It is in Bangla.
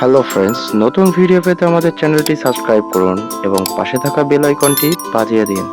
হ্যালো ফ্রেন্ডস নতুন ভিডিও পেতে আমাদের চ্যানেলটি সাবস্ক্রাইব করুন এবং পাশে থাকা বেল আইকনটি বাজিয়ে দিন।